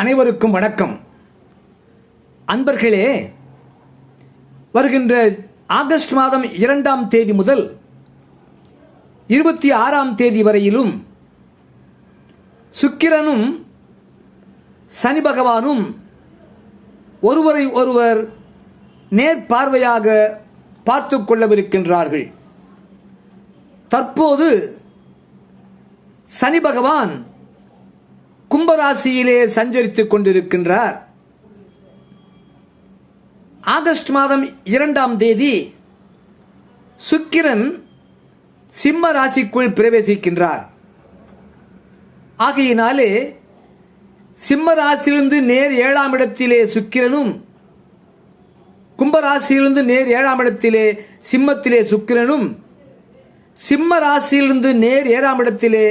அனைவருக்கும் வணக்கம். அன்பர்களே வருகின்ற ஆகஸ்ட் மாதம் இரண்டாம் தேதி முதல் இருபத்தி ஆறாம் தேதி வரையிலும் சுக்கிரனும் சனி பகவானும் ஒருவரை ஒருவர் நேர்பார்வையாக பார்த்து கொள்ளவிருக்கின்றார்கள். தற்போது சனி பகவான் கும்பராசியிலே சஞ்சரித்துக் கொண்டிருக்கின்றார். ஆகஸ்ட் மாதம் இரண்டாம் தேதி சுக்கிரன் சிம்ம ராசிக்குள் பிரவேசிக்கின்றார். ஆகையினாலே சிம்ம ராசியிலிருந்து நேர் ஏழாம் இடத்திலே சுக்கிரனும் கும்பராசியிலிருந்து நேர் ஏழாம் இடத்திலே சிம்மத்திலே சுக்கிரனும் சிம்ம ராசியிலிருந்து நேர் ஏழாம் இடத்திலே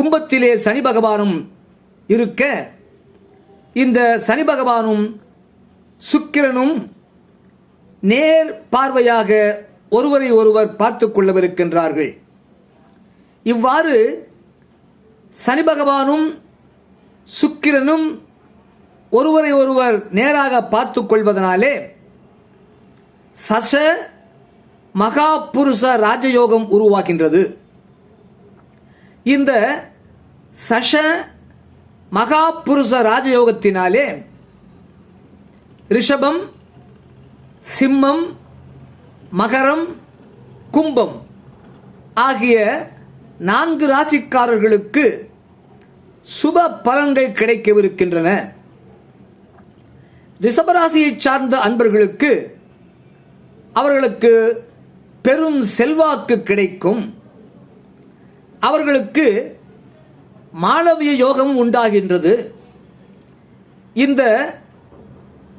கும்பத்திலே சனி பகவானும் இருக்க இந்த சனி பகவானும் சுக்கிரனும் நேர் பார்வையாக ஒருவரை ஒருவர் பார்த்து கொள்ளவிருக்கின்றார்கள். இவ்வாறு சனி பகவானும் சுக்கிரனும் ஒருவரை ஒருவர் நேராக பார்த்து கொள்வதனாலே சச மகா புருஷ ராஜயோகம் உருவாகின்றது. இந்த சஷ மகா புருஷ ராஜயோகத்தினாலே ரிஷபம் சிம்மம் மகரம் கும்பம் ஆகிய நான்கு ராசிக்காரர்களுக்கு சுப பலன்கள் கிடைக்கவிருக்கின்றன. ரிஷபராசியை சார்ந்த அன்பர்களுக்கு அவர்களுக்கு பெரும் செல்வாக்கு கிடைக்கும். அவர்களுக்கு மாளவிய யோகம் உண்டாகின்றது. இந்த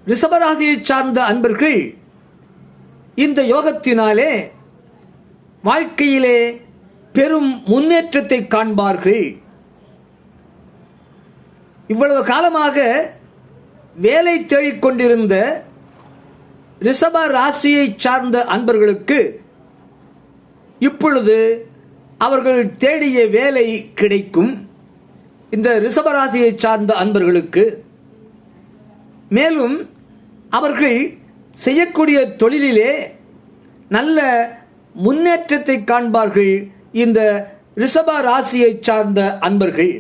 ரிஷபராசியை சார்ந்த அன்பர்கள் இந்த யோகத்தினாலே வாழ்க்கையிலே பெரும் முன்னேற்றத்தை காண்பார்கள். இவ்வளவு காலமாக வேலை தேடிக் கொண்டிருந்த ரிஷப ராசியை சார்ந்த அன்பர்களுக்கு இப்பொழுது அவர்கள் தேடிய வேலை கிடைக்கும். இந்த ரிஷபராசியை சார்ந்த அன்பர்களுக்கு மேலும் அவர்கள் செய்யக்கூடிய தொழிலிலே நல்ல முன்னேற்றத்தை காண்பார்கள் இந்த ரிஷப ராசியை சார்ந்த அன்பர்கள்.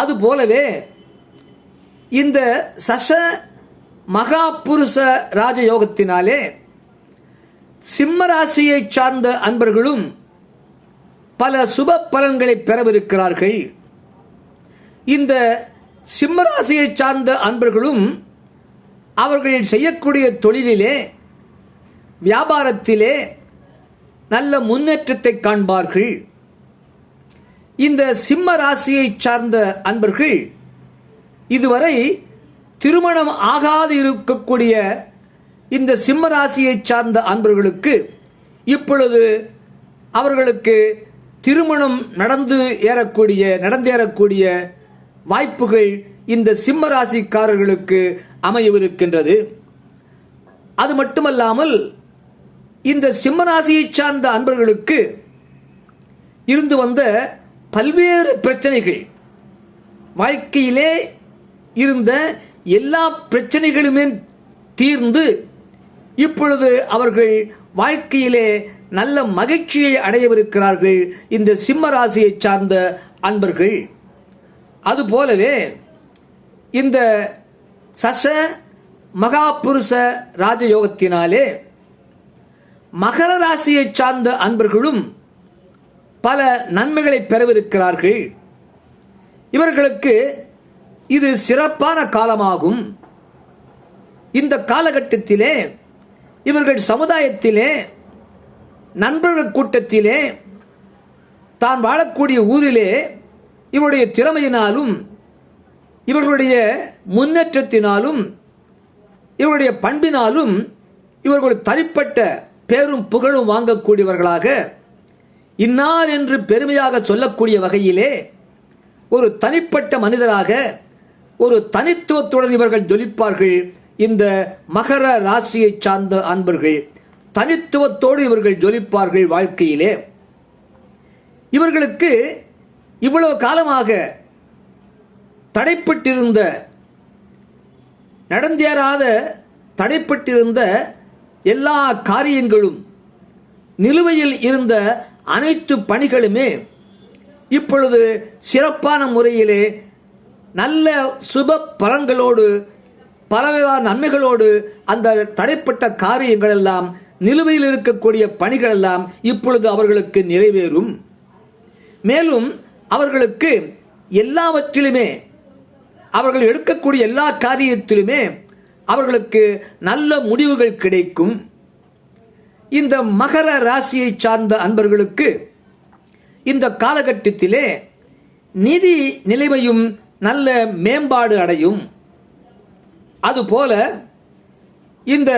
அதுபோலவே இந்த சச மகா புருஷ ராஜயோகத்தினாலே சிம்ம ராசியை சார்ந்த அன்பர்களும் பல சுப பலன்களை பெறவிருக்கிறார்கள். இந்த சிம்மராசியை சார்ந்த அன்பர்களும் அவர்கள் செய்யக்கூடிய தொழிலிலே வியாபாரத்திலே நல்ல முன்னேற்றத்தை காண்பார்கள். இந்த சிம்ம ராசியை சார்ந்த அன்பர்கள் இதுவரை திருமணம் ஆகாது இருக்கக்கூடிய இந்த சிம்ம ராசியை சார்ந்த அன்பர்களுக்கு இப்பொழுது அவர்களுக்கு திருமணம் நடந்து ஏறக்கூடிய நடந்தேறக்கூடிய வாய்ப்புகள் இந்த சிம்ம ராசிக்காரர்களுக்கு அமையவிருக்கின்றது. அது மட்டுமல்லாமல் இந்த சிம்ம ராசியை சார்ந்த அன்பர்களுக்கு இருந்து வந்த பல்வேறு பிரச்சனைகள் வாழ்க்கையிலே இருந்த எல்லா பிரச்சனைகளுமே தீர்ந்து இப்பொழுது அவர்கள் வாழ்க்கையிலே நல்ல மகிழ்ச்சியை அடையவிருக்கிறார்கள் இந்த சிம்ம ராசியை சார்ந்த அன்பர்கள். அது போலவே இந்த சச மகாபுருஷ ராஜயோகத்தினாலே மகர ராசியை சார்ந்த அன்பர்களும் பல நன்மைகளை பெறவிருக்கிறார்கள். இவர்களுக்கு இது சிறப்பான காலமாகும். இந்த காலகட்டத்திலே இவர்கள் சமுதாயத்திலே நண்பர்கள் கூட்டத்திலே தான் வாழக்கூடிய ஊரிலே இவருடைய திறமையினாலும் இவர்களுடைய முன்னேற்றத்தினாலும் இவருடைய பண்பினாலும் இவர்கள் தனிப்பட்ட பேரும் புகழும் வாங்கக்கூடியவர்களாக இன்னார் என்று பெருமையாக சொல்லக்கூடிய வகையிலே ஒரு தனிப்பட்ட மனிதராக ஒரு தனித்துவத்துடன் இவர்கள் ஜொலிப்பார்கள். இந்த மகர ராசியை சார்ந்த அன்பர்கள் தனித்துவத்தோடு இவர்கள் ஜொலிப்பார்கள் வாழ்க்கையிலே. இவர்களுக்கு இவ்வளவு காலமாக தடைப்பட்டிருந்த நடந்தேறாத தடைப்பட்டிருந்த எல்லா காரியங்களும் நிலுவையில் இருந்த அனைத்து பணிகளுமே இப்பொழுது சிறப்பான முறையிலே நல்ல சுப பலன்களோடு பலவித நன்மைகளோடு அந்த தடைப்பட்ட காரியங்கள் எல்லாம் நிலுவையில் இருக்கக்கூடிய பணிகள் எல்லாம் இப்பொழுது அவர்களுக்கு நிறைவேறும். மேலும் அவர்களுக்கு எல்லாவற்றிலுமே அவர்கள் எடுக்கக்கூடிய எல்லா காரியத்திலுமே அவர்களுக்கு நல்ல முடிவுகள் கிடைக்கும். இந்த மகர ராசியை சார்ந்த அன்பர்களுக்கு இந்த காலகட்டத்திலே நிதி நிலைமையும் நல்ல மேம்பாடு அடையும். அதுபோல இந்த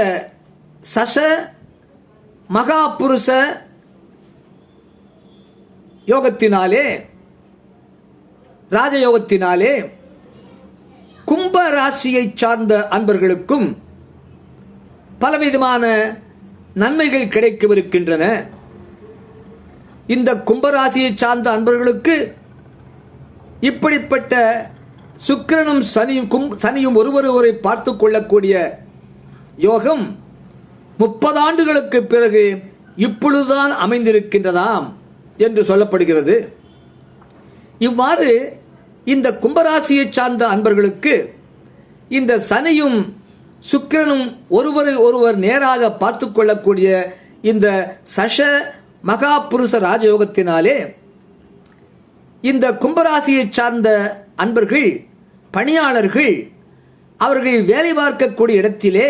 சச மகாபுருஷ யோகத்தினாலே ராஜயோகத்தினாலே கும்ப ராசியை சார்ந்த அன்பர்களுக்கும் பலவிதமான நன்மைகள் கிடைக்கவிருக்கின்றன. இந்த கும்பராசியை சார்ந்த அன்பர்களுக்கு இப்படிப்பட்ட சுக்கிரனும் சனியும் கும் சனியும் ஒருவர் ஒருவரை பார்த்து கொள்ளக்கூடிய யோகம் முப்பது ஆண்டுகளுக்கு பிறகு இப்பொழுதுதான் அமைந்திருக்கின்றதாம் என்று சொல்லப்படுகிறது. இவ்வாறு இந்த கும்பராசியை சார்ந்த அன்பர்களுக்கு இந்த சனியும் சுக்கிரனும் ஒருவரை ஒருவர் நேராக பார்த்து கொள்ளக்கூடிய இந்த சஷ மகா புருஷ ராஜயோகத்தினாலே இந்த கும்பராசியை சார்ந்த அன்பர்கள் பணியாளர்கள் அவர்கள் வேலை பார்க்கக்கூடிய இடத்திலே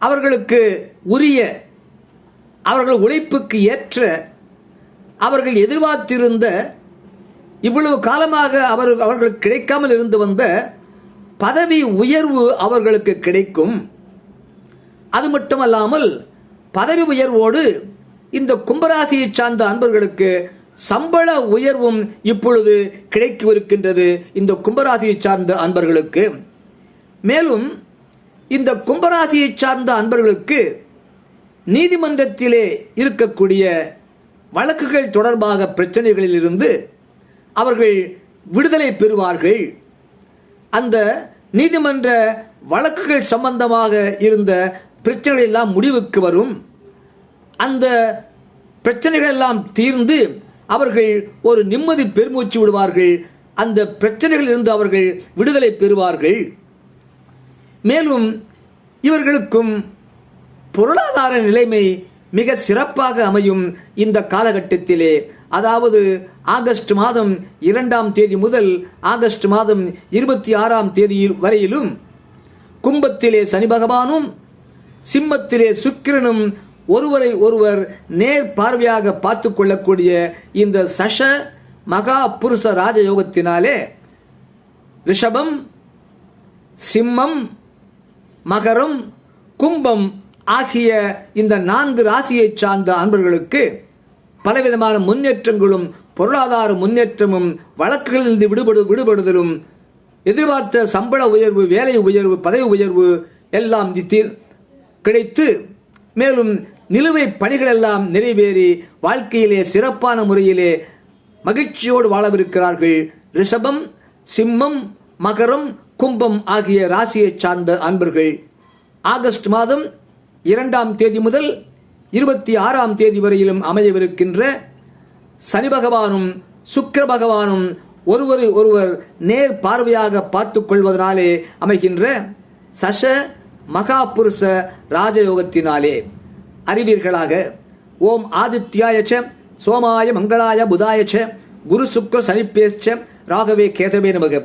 அவர்களுக்கு உரிய அவர்கள் உழைப்புக்கு ஏற்ற அவர்கள் எதிர்பார்த்திருந்த இவ்வளவு காலமாக அவர் அவர்களுக்கு கிடைக்காமல் இருந்து வந்த பதவி உயர்வு அவர்களுக்கு கிடைக்கும். அது மட்டுமல்லாமல் பதவி உயர்வோடு இந்த கும்பராசியை சார்ந்த அன்பர்களுக்கு சம்பள உயர்வும் இப்பொழுது கிடைக்கவிருக்கின்றது இந்த கும்பராசியை சார்ந்த அன்பர்களுக்கு. மேலும் இந்த கும்பராசியை சார்ந்த அன்பர்களுக்கு நீதிமன்றத்திலே இருக்கக்கூடிய வழக்குகள் தொடர்பாக பிரச்சனைகளில் இருந்து அவர்கள் விடுதலை பெறுவார்கள். அந்த நீதிமன்ற வழக்குகள் சம்பந்தமாக இருந்த பிரச்சனைகள் எல்லாம் முடிவுக்கு வரும். அந்த பிரச்சனைகள் எல்லாம் தீர்ந்து அவர்கள் ஒரு நிம்மதி பெருமூச்சு விடுவார்கள். அந்த பிரச்சனைகளில் இருந்து அவர்கள் விடுதலை பெறுவார்கள். மேலும் இவர்களுக்கும் பொருளாதார நிலைமை மிக சிறப்பாக அமையும் இந்த காலகட்டத்திலே. அதாவது ஆகஸ்ட் மாதம் இரண்டாம் தேதி முதல் ஆகஸ்ட் மாதம் இருபத்தி ஆறாம் தேதி வரையிலும் கும்பத்திலே சனி பகவானும் சிம்மத்திலே சுக்கிரனும் ஒருவரை ஒருவர் நேர் பார்வையாக பார்த்து கொள்ளக்கூடிய இந்த சஷ மகா புருஷ ராஜயோகத்தினாலே ரிஷபம் சிம்மம் மகரம் கும்பம் ஆகிய இந்த நான்கு ராசியைச் சார்ந்த அன்பர்களுக்கு பலவிதமான முன்னேற்றங்களும் பொருளாதார முன்னேற்றமும் வழக்குகளிலிருந்து விடுபடு விடுபடுதலும் எதிர்பார்த்த சம்பள உயர்வு வேலை உயர்வு பதவி உயர்வு எல்லாம் கிடைத்து மேலும் நிலுவை பணிகள் எல்லாம் நிறைவேறி வாழ்க்கையிலே சிறப்பான முறையிலே மகிழ்ச்சியோடு வாழவிருக்கிறார்கள். ரிஷபம் சிம்மம் மகரம் கும்பம் ஆகிய ராசியை சார்ந்த அன்பர்கள். ஆகஸ்ட் மாதம் இரண்டாம் தேதி முதல் இருபத்தி ஆறாம் தேதி வரையிலும் அமையவிருக்கின்ற சனி பகவானும் சுக்கர பகவானும் ஒருவரை ஒருவர் நேர் பார்வையாக பார்த்து கொள்வதனாலே அமைகின்ற சச மகாபுருஷ ராஜயோகத்தினாலே. அறிவீர்களாக ஓம் ஆதித்யாயச்ச சோமாய மங்களாய புதாயச்ச குரு சுக்ர சனிப்பேச்ச ராகவே கேதவே நமக.